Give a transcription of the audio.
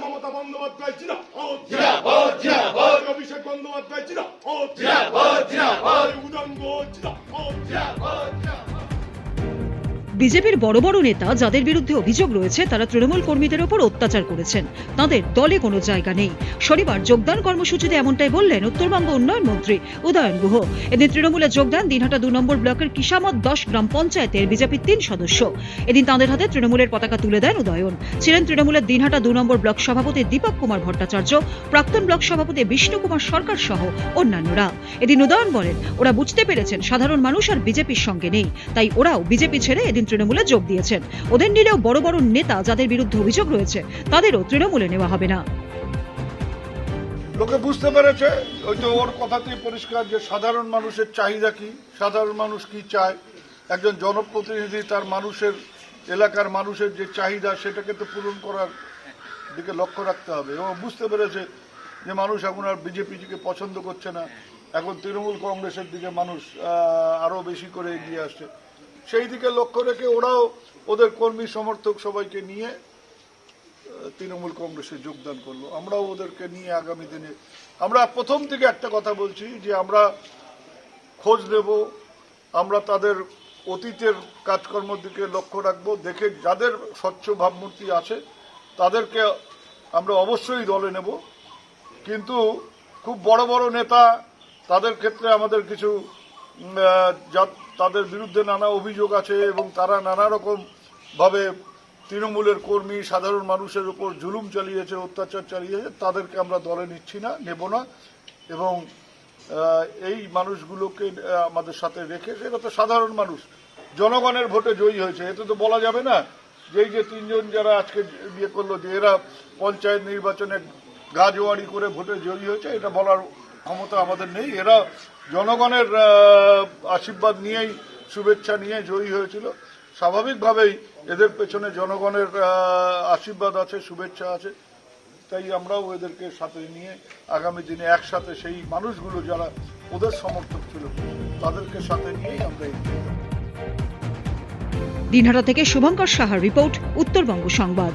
মমতা বন্দ্যোপাধ্যায় জিন্দাবাদ। অভিষেক বন্দ্যোপাধ্যায় জিন্দাবাদ। উদঙ্গ জিন্দাবাদ। বিজেপির বড় বড় নেতা যাদের বিরুদ্ধে অভিযোগ রয়েছে, তারা তৃণমূল কর্মীদের ওপর অত্যাচার করেছেন। তাদের দলে কোনো জায়গা নেই। শনিবার যোগদান কর্মসূচিতে এমনটাই বললেন উত্তরবঙ্গ উন্নয়ন মন্ত্রী উদয়ন গুহ। এদিন তৃণমূলে যোগদান দিনহাটা দু নম্বর ব্লকের কিসামত দশ গ্রাম পঞ্চায়েতের বিজেপির তিন সদস্য। এদিন তাঁদের হাতে তৃণমূলের পতাকা তুলে দেন উদয়ন। ছিলেন তৃণমূলের দিনহাটা দু নম্বর ব্লক সভাপতি দীপক কুমার ভট্টাচার্য, প্রাক্তন ব্লক সভাপতি বিষ্ণু কুমার সরকার সহ অন্যান্যরা। এদিন উদয়ন বলেন, ওরা বুঝতে পেরেছেন, সাধারণ মানুষ আর বিজেপির সঙ্গে নেই। তাই ওরাও বিজেপি ছেড়ে এদিন তৃণমূলে যোগ দিয়েছেন। ওদের নিলেও বড় বড় নেতা যাদের বিরুদ্ধে অভিযোগ রয়েছে তাদেরও তৃণমূলে নেওয়া হবে না। লোকে বুঝতে পেরেছে? ওই তো ওর কথাতেই পরিষ্কার যে সাধারণ মানুষের চাহিদা কি? সাধারণ মানুষ কি চায়? একজন জনপ্রতিনিধি তার মানুষের এলাকার মানুষের যে চাহিদা সেটাকে তো পূরণ করার দিকে লক্ষ্য রাখতে হবে। এবং বুঝতে পেরেছে যে মানুষ এখন আর বিজেপিকে পছন্দ করছে না। এখন তৃণমূল কংগ্রেসের দিকে মানুষ আহ, আরও বেশি করে এগিয়ে আসছে। সেই দিকে লক্ষ্য রেখে ওরাও ওদের কর্মী সমর্থক সবাইকে নিয়ে তৃণমূল কংগ্রেসে যোগদান করল। আমরাও ওদেরকে নিয়ে আগামী দিনে, আমরা প্রথম থেকে একটা কথা বলছি যে আমরা খোঁজ নেব, আমরা তাদের অতীতের কাজকর্মের দিকে লক্ষ্য রাখব, দেখে যাদের স্বচ্ছ ভাবমূর্তি আছে তাদেরকে আমরা অবশ্যই দলে নেব। কিন্তু খুব বড় বড় নেতা তাদের ক্ষেত্রে আমাদের কিছু তাদের বিরুদ্ধে নানা অভিযোগ আছে এবং তারা নানা রকম ভাবে তৃণমূলের কর্মী, সাধারণ মানুষের উপর জুলুম চালিয়েছে, অত্যাচার চালিয়েছে, তাদেরকে আমরা দলে নিচ্ছি না, নেব না। এবং এই মানুষগুলোকে আমাদের সাথে রেখে, সেটা তো সাধারণ মানুষ, জনগণের ভোটে জয়ী হয়েছে। এতে তো বলা যাবে না যে যে তিনজন যারা আজকে বিয়ে করল যে এরা পঞ্চায়েত নির্বাচনে গাজোয়ারি করে ভোটে জয়ী হয়েছে, এটা বলার ক্ষমতা আমাদের নেই। এরা জনগণের আশীর্বাদ নিয়েই, শুভেচ্ছা নিয়ে জয়ী হয়েছিল। স্বাভাবিকভাবেই এদের পেছনে জনগণের আশীর্বাদ আছে, শুভেচ্ছা আছে। তাই আমরাও এদেরকে সাথে নিয়ে আগামী দিনে একসাথে সেই মানুষগুলো যারা ওদের সমর্থক ছিল, তাদেরকে সাথে নিয়েই আমরা দিনহাটা থেকে শুভঙ্কর সাহার রিপোর্ট, উত্তরবঙ্গ সংবাদ।